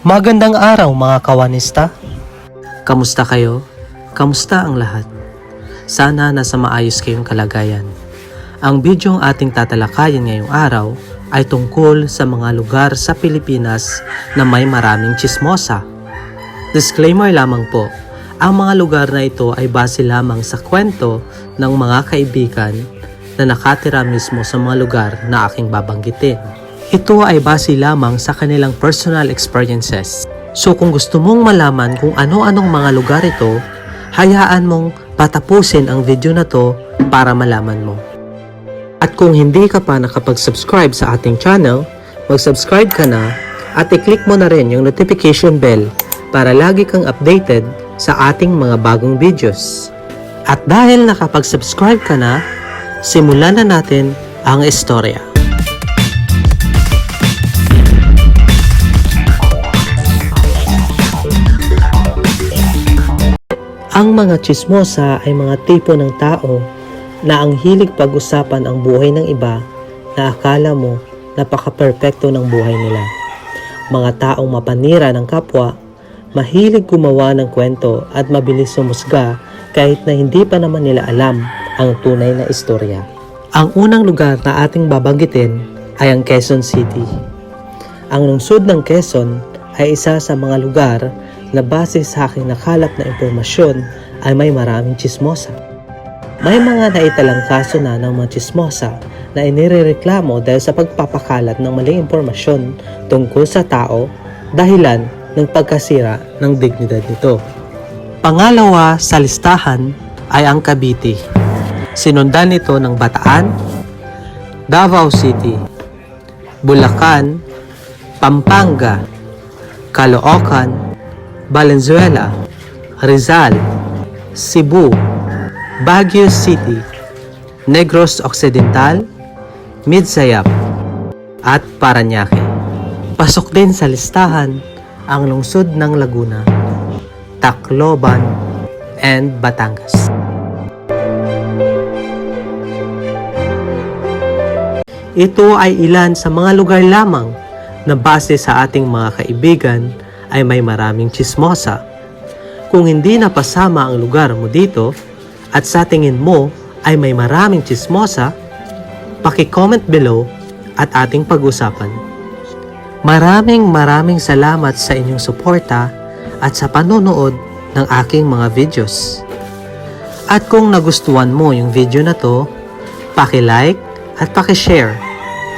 Magandang araw mga kawanista. Kamusta kayo? Kamusta ang lahat? Sana nasa maayos kayong kalagayan. Ang bidyong ating tatalakayin ngayong araw ay tungkol sa mga lugar sa Pilipinas na may maraming chismosa. Disclaimer lamang po, ang mga lugar na ito ay base lamang sa kwento ng mga kaibigan na nakatira mismo sa mga lugar na aking babanggitin. Ito ay base lamang sa kanilang personal experiences. So kung gusto mong malaman kung ano-anong mga lugar ito, hayaan mong patapusin ang video na to para malaman mo. At kung hindi ka pa nakapag-subscribe sa ating channel, mag-subscribe ka na at i-click mo na rin yung notification bell para lagi kang updated sa ating mga bagong videos. At dahil nakapag-subscribe ka na, simulan na natin ang istorya. Ang mga chismosa ay mga tipo ng tao na ang hilig pag-usapan ang buhay ng iba na akala mo napaka-perpekto ng buhay nila. Mga taong mapanira ng kapwa, mahilig gumawa ng kwento at mabilis sumusga kahit na hindi pa naman nila alam ang tunay na istorya. Ang unang lugar na ating babanggitin ay ang Quezon City. Ang lungsod ng Quezon ay isa sa mga lugar na base sa aking nakalap na impormasyon ay may maraming chismosa. May mga naitalang kaso na ng mga chismosa na inirereklamo dahil sa pagpapakalat ng maling impormasyon tungkol sa tao dahilan ng pagkasira ng dignidad nito. Pangalawa sa listahan ay ang Cavite. Sinundan nito ng Bataan, Davao City, Bulacan, Pampanga, Caloocan, Valenzuela, Rizal, Cebu, Baguio City, Negros Occidental, Midsayap, at Paranaque. Pasok din sa listahan ang lungsod ng Laguna, Tacloban, and Batangas. Ito ay ilan sa mga lugar lamang na base sa ating mga kaibigan ay may maraming chismosa. Kung hindi napasama ang lugar mo dito at sa tingin mo ay may maraming chismosa, paki-comment below at ating pag-usapan. Maraming maraming salamat sa inyong suporta at sa panonood ng aking mga videos. At kung nagustuhan mo yung video na to, paki-like at paki-share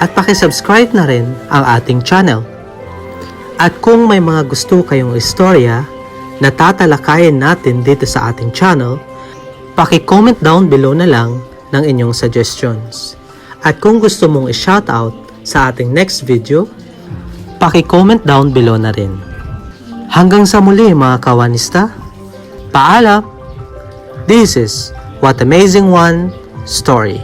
at paki-subscribe na rin ang ating channel. At kung may mga gusto kayong istorya na tatalakayin natin dito sa ating channel, paki-comment down below na lang ng inyong suggestions. At kung gusto mong i-shoutout sa ating next video, paki-comment down below na rin. Hanggang sa muli mga kawanista, paalam! This is What Amazing One Story.